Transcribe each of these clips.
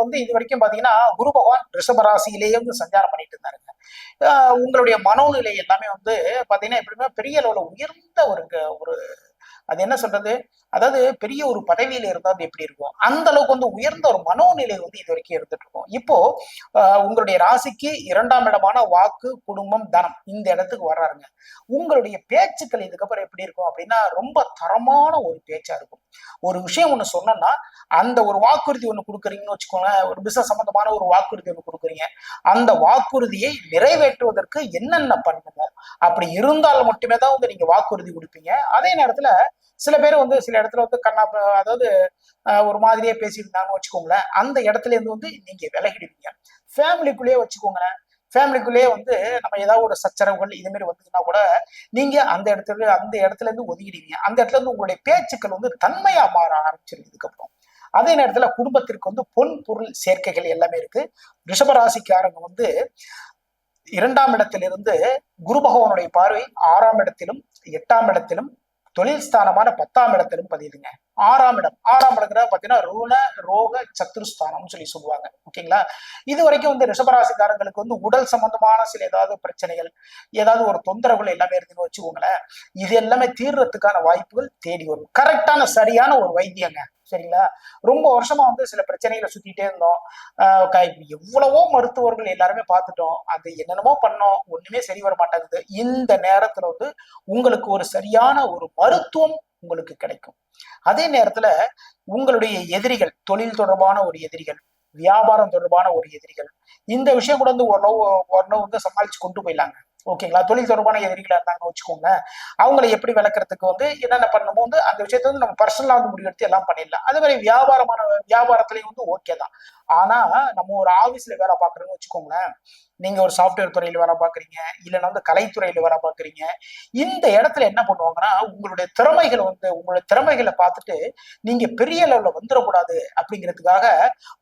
வந்து இது வரைக்கும் பாத்தீங்கன்னா குரு பகவான் ரிஷபராசியிலேயே வந்து சஞ்சாரம் பண்ணிட்டு இருந்தாருங்க. உங்களுடைய மனோநிலை எல்லாமே வந்து பாத்தீங்கன்னா எப்படின்னா பெரிய அளவுல உயர்ந்த ஒரு க- ஒரு அது என்ன சொல்றது? அதாவது பெரிய ஒரு பதவியில இருந்தா அது எப்படி இருக்கும்? அந்த அளவுக்கு வந்து உயர்ந்த ஒரு மனோநிலை வந்து இது வரைக்கும் இருந்துட்டு இருக்கும். இப்போ உங்களுடைய ராசிக்கு இரண்டாம் இடமான வாக்கு குடும்பம் தனம் இந்த இடத்துக்கு வர்றாருங்க. உங்களுடைய பேச்சுக்கள் இதுக்கப்புறம் எப்படி இருக்கும் அப்படின்னா ரொம்ப தரமான ஒரு பேச்சா இருக்கும். ஒரு விஷயம் ஒண்ணு சொன்னோம்னா அந்த ஒரு வாக்குறுதி ஒண்ணு கொடுக்குறீங்கன்னு வச்சுக்கோங்களேன் ஒரு பிசினஸ் சம்பந்தமான ஒரு வாக்குறுதி ஒண்ணு கொடுக்குறீங்க. அந்த வாக்குறுதியை நிறைவேற்றுவதற்கு என்னென்ன பண்ணணும்? அப்படி இருந்தால் மட்டுமே தான் வந்து நீங்க வாக்குறுதி கொடுப்பீங்க. அதே நேரத்துல சில பேர் வந்து சில இடத்துல வந்து கண்ணா அதாவது ஒரு மாதிரியே பேசியிருந்தாங்கன்னு வச்சுக்கோங்களேன். அந்த இடத்துல இருந்து வந்து நீங்க விலகிடுவீங்க. ஃபேமிலிக்குள்ளேயே வச்சுக்கோங்களேன். ஃபேமிலிக்குள்ளேயே வந்து நம்ம ஏதாவது ஒரு சச்சரவுகள் இது மாதிரி வந்ததுன்னா கூட நீங்க அந்த இடத்துல அந்த இடத்துல இருந்து ஒதுங்கிடுவீங்க. அந்த இடத்துல இருந்து உங்களுடைய பேச்சுக்கள் வந்து தன்மையா மாற ஆரம்பிச்சிருக்கு இதுக்கப்புறம். அதே நேரத்துல குடும்பத்திற்கு வந்து பொன் பொருள் சேர்க்கைகள் எல்லாமே இருக்கு. ரிஷபராசிக்காரங்க வந்து இரண்டாம் இடத்திலிருந்து குரு பகவானுடைய பார்வை ஆறாம் இடத்திலும் எட்டாம் இடத்திலும் தொழில் ஸ்தானமான பத்தாம் இடத்திலும் பதியுதுங்க. ஆறாம் இடம். ஆறாம் இடத்துல பாத்தீங்கன்னா ருண ரோக சத்துருஸ்தானம்னு சொல்லி சொல்லுவாங்க. ஓகேங்களா இது வரைக்கும் வந்து ரிஷபராசிக்காரங்களுக்கு வந்து உடல் சம்பந்தமான சில ஏதாவது பிரச்சனைகள் ஏதாவது ஒரு தொந்தரவுகள் எல்லாமே இருந்துன்னு வச்சுக்கோங்களேன். இது எல்லாமே தீர்றதுக்கான வாய்ப்புகள் தேடி வரும். கரெக்டான சரியான ஒரு வைத்தியங்க. சரிங்களா? ரொம்ப வருஷமா வந்து சில பிரச்சனைகளை சுத்திட்டே இருந்தோம். எவ்வளவோ மருத்துவர்கள் எல்லாருமே பார்த்துட்டோம். அது என்னென்னமோ பண்ணோம். ஒண்ணுமே சரி வர மாட்டேங்குது. இந்த நேரத்துல வந்து உங்களுக்கு ஒரு சரியான ஒரு மருத்துவம் உங்களுக்கு கிடைக்கும். அதே நேரத்துல உங்களுடைய எதிரிகள் தொழில் தொடர்பான ஒரு எதிரிகள் வியாபாரம் தொடர்பான ஒரு எதிரிகள் இந்த விஷயம் கூட வந்து ஓரளவு ஓரளவு வந்து சமாளிச்சு கொண்டு போயிடலாங்க. ஓகேங்களா? தொழில் தொடர்பான எதிரிகளா இருந்தாங்கன்னு வச்சுக்கோங்க அவங்கள எப்படி விளக்குறதுக்கு வந்து என்னென்ன பண்ணணுமோ வந்து அந்த விஷயத்த வந்து நம்ம பர்சனலா வந்து முடிவெடுத்து எல்லாம் பண்ணிடலாம். அதே மாதிரி வியாபாரமான வியாபாரத்துலயும் வந்து ஓகே தான். ஆனா நம்ம ஒரு ஆபீஸ்ல வேலை பாக்குறோம்னு வச்சுக்கோங்களேன். நீங்க ஒரு சாஃப்ட்வேர் துறையில வேலை பாக்குறீங்க இல்லைன்னா வந்து கலைத்துறையில வேலை பாக்குறீங்க இந்த இடத்துல என்ன பண்ணுவாங்கன்னா உங்களுடைய திறமைகளை வந்து உங்களுடைய திறமைகளை பார்த்துட்டு நீங்க பெரிய லெவல்ல வந்துடக்கூடாது அப்படிங்கிறதுக்காக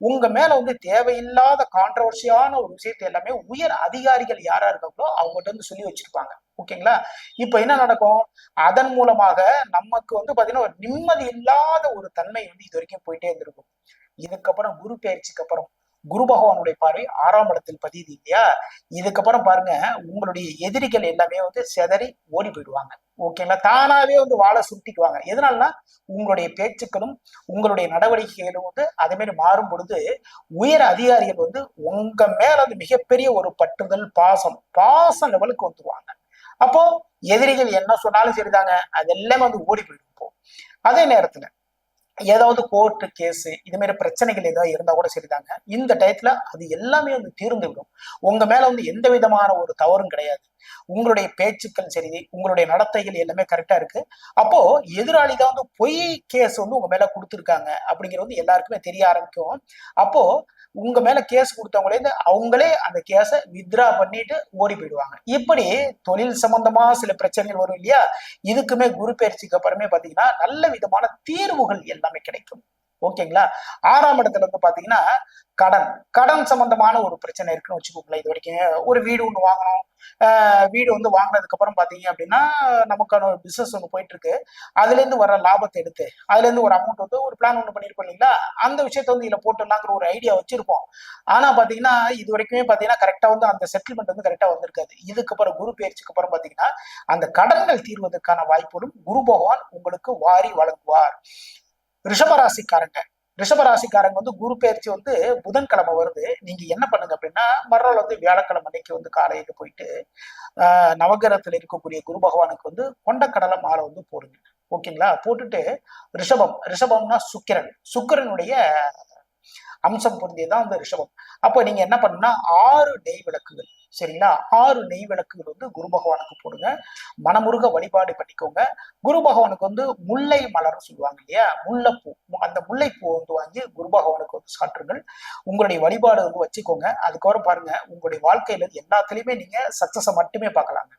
உங்க மேல வந்து தேவையில்லாத கான்ட்ரவர்சியான ஒரு விஷயத்தை எல்லாமே உயர் அதிகாரிகள் யாரா இருக்காங்களோ அவங்ககிட்ட வந்து சொல்லி வச்சிருப்பாங்க. ஓகேங்களா? இப்ப என்ன நடக்கும்? அதன் மூலமாக நமக்கு வந்து பாத்தீங்கன்னா ஒரு நிம்மதி இல்லாத ஒரு தன்மை வந்து இது வரைக்கும் போயிட்டே இருந்திருக்கும். இதுக்கப்புறம் குரு பயிற்சிக்கு அப்புறம் குரு பகவானுடைய பார்வை ஆறாம் இடத்தில் பதியுது இல்லையா? இதுக்கப்புறம் பாருங்க உங்களுடைய எதிரிகள் எல்லாமே வந்து செதறி ஓடி போயிடுவாங்க. ஓகேங்களா தானாவே வந்து வாழை சுட்டிக்குவாங்க எதனாலனா உங்களுடைய பேச்சுக்களும் உங்களுடைய நடவடிக்கைகளும் வந்து அதே மாதிரி மாறும் பொழுது உயர் அதிகாரிகள் வந்து உங்க மேல வந்து மிகப்பெரிய ஒரு பற்றுதல் பாசம் பாசம் லெவலுக்கு வந்துருவாங்க. அப்போ எதிரிகள் என்ன சொன்னாலும் சரிதாங்க அதெல்லாம் வந்து ஓடி போயிடும் அதே நேரத்துல ஏதாவது கோர்ட்டு கேஸு இது மாதிரி பிரச்சனைகள் ஏதாவது இருந்தா கூட சரிதாங்க. இந்த டயத்துல அது எல்லாமே வந்து தீர்ந்து விடும் உங்க மேல வந்து எந்த விதமான ஒரு தவறும் கிடையாது. உங்களுடைய பேச்சுக்கள் சரி உங்களுடைய நடத்தைகள் எல்லாமே கரெக்டா இருக்கு. அப்போ எதிராளி தான் வந்து பொய் கேஸ் வந்து உங்க மேல கொடுத்துருக்காங்க அப்படிங்கிறது வந்து எல்லாருக்குமே தெரிய ஆரம்பிக்கும். அப்போ உங்க மேல கேஸ் கொடுத்தவங்களே இருந்து அவங்களே அந்த கேஸை வித்ரா பண்ணிட்டு ஓடி போயிடுவாங்க. இப்படி தொழில் சம்பந்தமா சில பிரச்சனைகள் வரும் இல்லையா? இதுக்குமே குரு பயிற்சிக்கு அப்புறமே பாத்தீங்கன்னா நல்ல விதமான தீர்வுகள் எல்லாமே கிடைக்கும். ஓகேங்களா? ஆறாம் இடத்துல வந்து பாத்தீங்கன்னா கடன். கடன் சம்பந்தமான ஒரு பிரச்சனை இருக்குன்னு வச்சுக்கோங்களேன் இது வரைக்கும். ஒரு வீடு ஒன்று வாங்கணும். வீடு வந்து வாங்கினதுக்கு அப்புறம் பாத்தீங்க அப்படின்னா நமக்கான ஒரு பிசினஸ் ஒன்று போயிட்டு இருக்கு அதுல இருந்து வர லாபத்தை எடுத்து அதுல இருந்து ஒரு அமௌண்ட் வந்து ஒரு பிளான் ஒன்று பண்ணிருப்போம் இல்லைங்களா? அந்த விஷயத்த வந்து இதுல போட்டுடலாங்கிற ஒரு ஐடியா வச்சிருப்போம். ஆனா பாத்தீங்கன்னா இது வரைக்குமே பாத்தீங்கன்னா கரெக்டா வந்து அந்த செட்டில்மெண்ட் வந்து கரெக்டா வந்திருக்காது. இதுக்கப்புறம் குரு பயிற்சிக்கு அப்புறம் பாத்தீங்கன்னா அந்த கடன்கள் தீர்வதற்கான வாய்ப்புகளும் குரு பகவான் உங்களுக்கு வாரி வழங்குவார். ரிஷபராசிக்காரங்க. ரிஷபராசிக்காரங்க வந்து குரு பயிற்சி வந்து புதன்கிழமை வருது. நீங்க என்ன பண்ணுங்க அப்படின்னா மறுநாள் வந்து வியாழக்கிழமை அன்னைக்கு வந்து காலையில போயிட்டு ஆஹ் நவகிரகத்துல இருக்கக்கூடிய குரு பகவானுக்கு வந்து கொண்டக்கடலை மாலை வந்து போடுங்க. ஓகேங்களா? போட்டுட்டு ரிஷபம் ரிஷபம்னா சுக்கிரன். சுக்கிரனுடைய அம்சம் பொருந்தியதான் வந்து ரிஷபம். அப்போ நீங்க என்ன பண்ணுன்னா ஆறு நெய் விளக்குகள். சரிங்களா? ஆறு நெய் விளக்குகள் வந்து குரு பகவானுக்கு போடுங்க. மனமுருக வழிபாடு பண்ணிக்கோங்க. குரு பகவானுக்கு வந்து முல்லை மலர்னு சொல்லுவாங்க இல்லையா? முல்லைப்பூ. அந்த முல்லைப்பூ வந்து வாங்கி குரு பகவானுக்கு வந்து சாற்றுங்கள். உங்களுடைய வழிபாடு வந்து வச்சுக்கோங்க. அதுக்கப்புறம் பாருங்க உங்களுடைய வாழ்க்கையில எல்லாத்துலயுமே நீங்க சக்சஸை மட்டுமே பார்க்கலாங்க.